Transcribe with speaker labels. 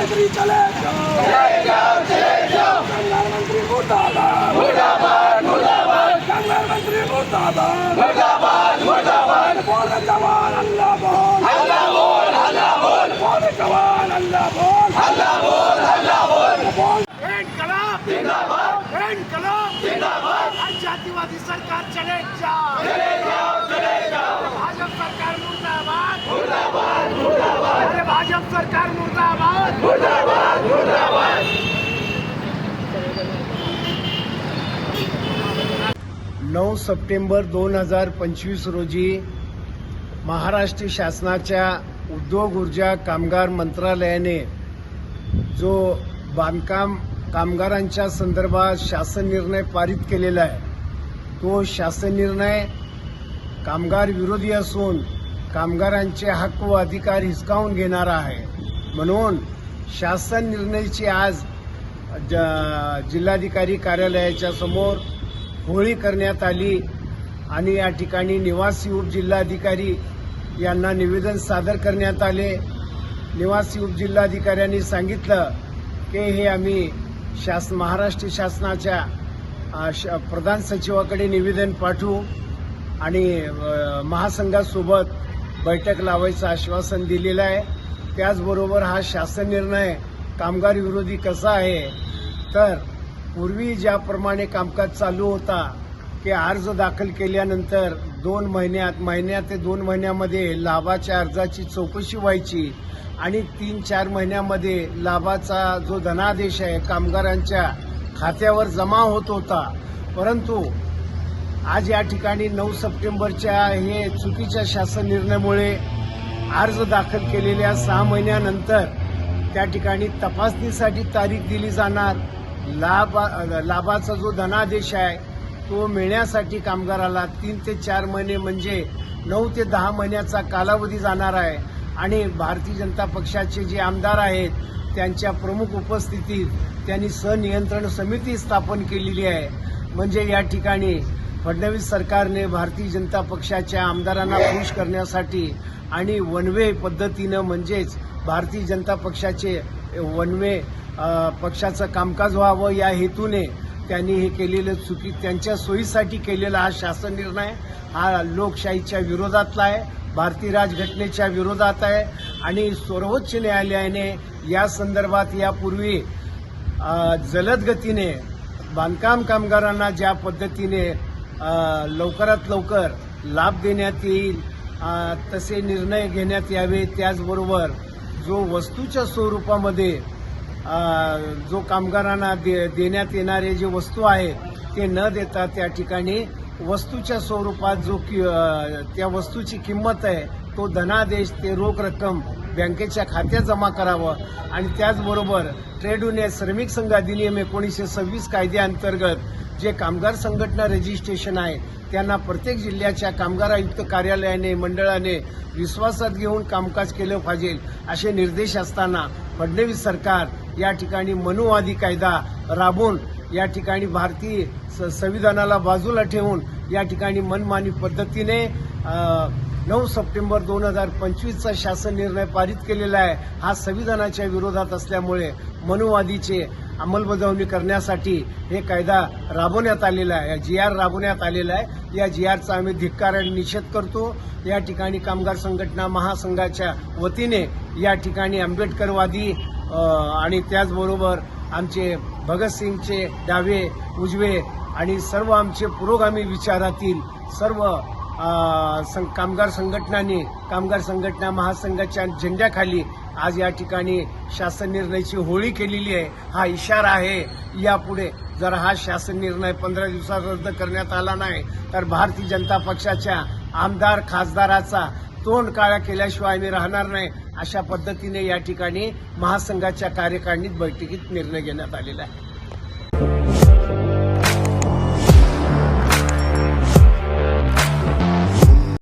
Speaker 1: मंत्री चले कामगार मंत्री मुर्दाबाद। मुर्दाबाद मुर्दाबाद। कामगार मंत्री मुर्दाबाद। मुर्दाबाद मुर्दाबाद। बोल जवान अल्लाह बोल। अल्लाह बोल अल्लाह बोल। बोल जवान अल्लाह बोल। अल्लाह बोल अल्लाह बोल। बोल
Speaker 2: जिंदाबाद। इनकलाब जिंदाबाद। जातिवादी सरकार चले जा चले जाओ चले जाओ। भाजप सरकार मुर्दाबाद। मुर्दाबाद मुर्दाबाद। अरे भाजप सरकार मुर्दाबाद। नऊ सप्टेंबर दोन हजार पंचवीस रोजी महाराष्ट्र शासनाच्या उद्योग ऊर्जा कामगार मंत्रालयाने जो बांधकाम कामगारांच्या संदर्भात शासन निर्णय पारित केलेला आहे तो शासन निर्णय कामगार विरोधी असून कामगारांचे हक्क व अधिकार हिसकावून घेणारा आहे. म्हणून शासन निर्णयाची आज ज- जिल्हाधिकारी कार्यालयाच्या समोर होळी करण्यात आली आणि या ठिकाणी निवासी उपजिल्हाधिकारी यांना निवेदन सादर करण्यात आले. निवासी उपजिल्हाधिकाऱ्यांनी सांगितलं की हे आम्ही शासन महाराष्ट्र शासनाच्या श- प्रधान सचिवाकडे निवेदन पाठवू आणि महासंघासोबत बैठक लावायचं आश्वासन दिलेलं आहे. त्याचबरोबर हा शासन निर्णय कामगार विरोधी कसा आहे? तर पूर्वी ज्याप्रमाणे कामकाज चालू होता की अर्ज दाखल केल्यानंतर दोन महिन्यात महिन्या ते दोन महिन्यामध्ये लाभाच्या अर्जाची चौकशी व्हायची आणि तीन चार महिन्यामध्ये लाभाचा जो धनादेश आहे कामगारांच्या खात्यावर जमा होत होता. परंतु आज या ठिकाणी नऊ सप्टेंबरच्या हे चुकीच्या शासन निर्णयामुळे अर्ज दाखल केलेल्या सहा महिन्यानंतर त्या ठिकाणी तपासणीसाठी तारीख दिली जाणार. लाभ लाभाचा जो धनादेश आहे तो मिळण्यासाठी कामगाराला तीन ते चार महिने म्हणजे नऊ ते दहा महिन्याचा कालावधी जाणार आहे. आणि भारतीय जनता पक्षाचे जे आमदार आहेत त्यांच्या प्रमुख उपस्थितीत त्यांनी सनियंत्रण समिती स्थापन केलेली आहे. म्हणजे या ठिकाणी फडणवीस सरकारने भारतीय जनता पक्षाच्या आमदारांना खुश करण्यासाठी आणि वनवे पद्धतीनं म्हणजेच भारतीय जनता पक्षाचे वनवे पक्षाचं कामकाज व्हावं या हेतूने त्यांनी हे केलेलं चुकी त्यांच्या सोयीसाठी केलेला हा शासन निर्णय हा लोकशाहीच्या विरोधातला आहे भारतीय राजघटनेच्या विरोधात आहे आणि सर्वोच्च न्यायालयाने या संदर्भात यापूर्वी जलद गतीने बांधकाम कामगारांना ज्या पद्धतीने लवकरात लवकर लाभ देण्यात येईल तसे निर्णय घेण्यात यावे त्याचबरोबर जो वस्तूच्या स्वरूपामध्ये जो कामगारांना दे, देण्यात येणारे जे वस्तू आहे ते न देता त्या ठिकाणी वस्तूच्या स्वरूपात जो कि त्या वस्तूची किंमत आहे तो धनादेश ते रोख रक्कम बँकेच्या खात्यात जमा करावं आणि त्याचबरोबर ट्रेड युनियन श्रमिक संघ अधिनियम एकोणीसशे सव्वीस कायद्याअंतर्गत जे कामगार संघटना रजिस्ट्रेशन आहे त्यांना प्रत्येक जिल्ह्याच्या कामगार आयुक्त कार्यालयाने मंडळाने विश्वासात घेऊन कामकाज केलं पाहिजे असे निर्देश असताना फडणवीस सरकार या ठिकाणी मनुवादी कायदा राबवून या ठिकाणी भारतीय स- संविधानाला बाजूला ठेवून या ठिकाणी मनमानी पद्धतीने नऊ सप्टेंबर दोन हजार पंचवीसचा शासन निर्णय पारित केलेला आहे. हा संविधानाच्या विरोधात असल्यामुळे मनुवादीचे अंमलबजावणी करण्यासाठी हे कायदा राबवण्यात आलेला आहे. जी आर राबवण्यात आलेला आहे. या जी आरचा आम्ही धिक्कार आणि निषेध करतो. या ठिकाणी कामगार संघटना महासंघाच्या वतीने या ठिकाणी आंबेडकरवादी आणि त्याचबरोबर आमचे भगतसिंगचे डावे उजवे आणि सर्व आमचे पुरोगामी विचारातील सर्व सं- कामगार संघटनांनी कामगार संघटना महासंघाच्या झेंड्याखाली आज या ठिकाणी शासन निर्णयाची होळी केलेली आहे. हा इशारा आहे. यापुढे जर हा शासन निर्णय पंधरा दिवसात रद्द करण्यात आला नाही तर भारतीय जनता पक्षाच्या आमदार खासदाराचा तोंड काळा केल्याशिवाय आम्ही राहणार नाही अशा पद्धतीने या ठिकाणी महासंघाच्या कार्यकारिणीत बैठकीत निर्णय घेण्यात आलेला आहे.